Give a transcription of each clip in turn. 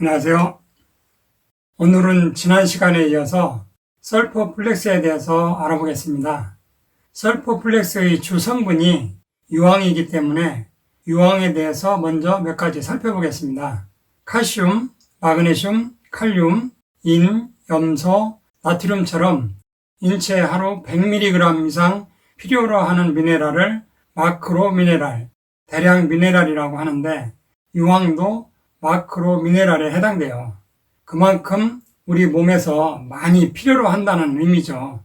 안녕하세요. 오늘은 지난 시간에 이어서 설포플렉스에 대해서 알아보겠습니다. 설포플렉스의 주 성분이 유황이기 때문에 유황에 대해서 먼저 몇 가지 살펴보겠습니다. 칼슘, 마그네슘, 칼륨, 인, 염소, 나트륨처럼 인체에 하루 100mg 이상 필요로 하는 미네랄을 마크로 미네랄, 대량 미네랄이라고 하는데 유황도 마크로 미네랄에 해당돼요. 그만큼 우리 몸에서 많이 필요로 한다는 의미죠.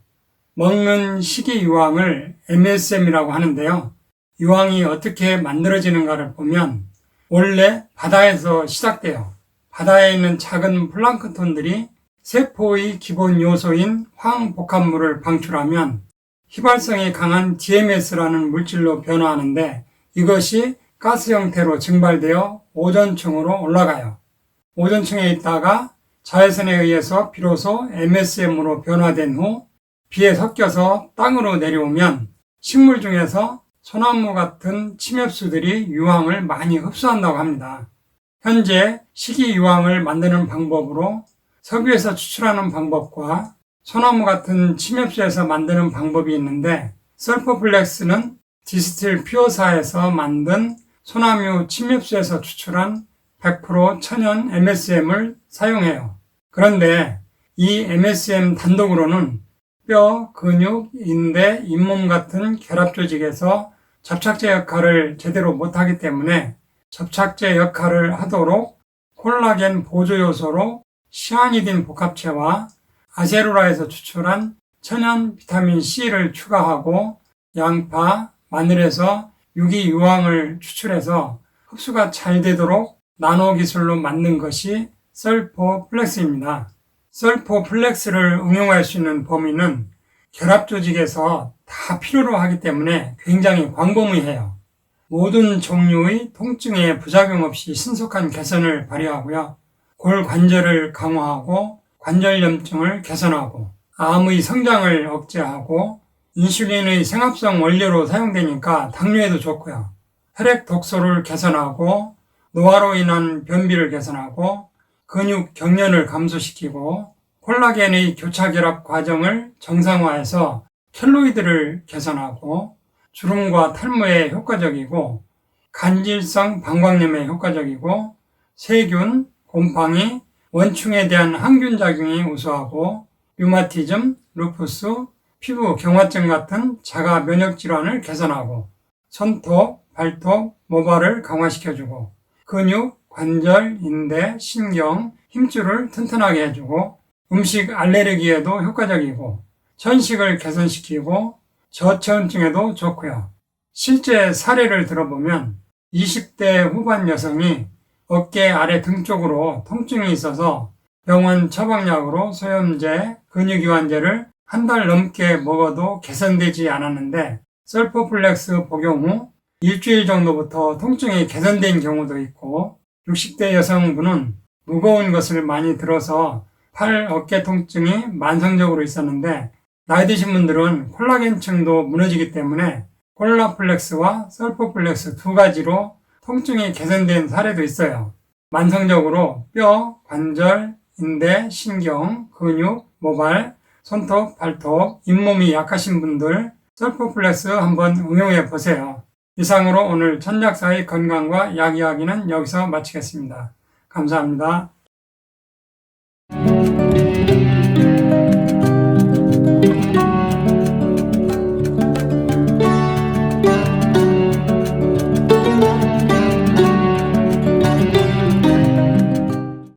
먹는 식이 유황을 MSM이라고 하는데요. 유황이 어떻게 만들어지는가를 보면 원래 바다에서 시작돼요. 바다에 있는 작은 플랑크톤들이 세포의 기본 요소인 황복합물을 방출하면 휘발성이 강한 DMS라는 물질로 변화하는데 이것이 가스 형태로 증발되어 오존층으로 올라가요. 오존층에 있다가 자외선에 의해서 비로소 MSM으로 변화된 후 비에 섞여서 땅으로 내려오면 식물 중에서 소나무 같은 침엽수들이 유황을 많이 흡수한다고 합니다. 현재 식이 유황을 만드는 방법으로 석유에서 추출하는 방법과 소나무 같은 침엽수에서 만드는 방법이 있는데 설퍼플렉스는 디스틸 퓨어사에서 만든 소나무 침엽수에서 추출한 100% 천연 MSM을 사용해요. 그런데 이 MSM 단독으로는 뼈, 근육, 인대, 잇몸 같은 결합 조직에서 접착제 역할을 제대로 못하기 때문에 접착제 역할을 하도록 콜라겐 보조 요소로 시아니딘 복합체와 아세로라에서 추출한 천연 비타민 C를 추가하고 양파, 마늘에서 유기유황을 추출해서 흡수가 잘 되도록 나노 기술로 만든 것이 썰포플렉스입니다. 썰포플렉스를 응용할 수 있는 범위는 결합 조직에서 다 필요로 하기 때문에 굉장히 광범위해요. 모든 종류의 통증에 부작용 없이 신속한 개선을 발휘하고요. 골 관절을 강화하고 관절염증을 개선하고 암의 성장을 억제하고 인슐린의 생합성 원료로 사용되니까 당뇨에도 좋고요. 혈액 독소를 개선하고 노화로 인한 변비를 개선하고 근육 경련을 감소시키고 콜라겐의 교차 결합 과정을 정상화해서 켈로이드를 개선하고 주름과 탈모에 효과적이고 간질성 방광염에 효과적이고 세균, 곰팡이, 원충에 대한 항균 작용이 우수하고 류마티즘, 루푸스, 피부 경화증 같은 자가 면역 질환을 개선하고 손톱, 발톱, 모발을 강화시켜주고 근육, 관절, 인대, 신경, 힘줄을 튼튼하게 해주고 음식 알레르기에도 효과적이고 천식을 개선시키고 저체온증에도 좋고요. 실제 사례를 들어보면 20대 후반 여성이 어깨 아래 등 쪽으로 통증이 있어서 병원 처방약으로 소염제, 근육이완제를 한 달 넘게 먹어도 개선되지 않았는데 썰포플렉스 복용 후 일주일 정도부터 통증이 개선된 경우도 있고 60대 여성분은 무거운 것을 많이 들어서 팔, 어깨 통증이 만성적으로 있었는데 나이 드신 분들은 콜라겐층도 무너지기 때문에 콜라플렉스와 설포플렉스 두 가지로 통증이 개선된 사례도 있어요. 만성적으로 뼈, 관절, 인대, 신경, 근육, 모발, 손톱, 발톱, 잇몸이 약하신 분들 셀프플렉스 한번 응용해 보세요. 이상으로 오늘 천약사의 건강과 약 이야기는 여기서 마치겠습니다. 감사합니다. 음.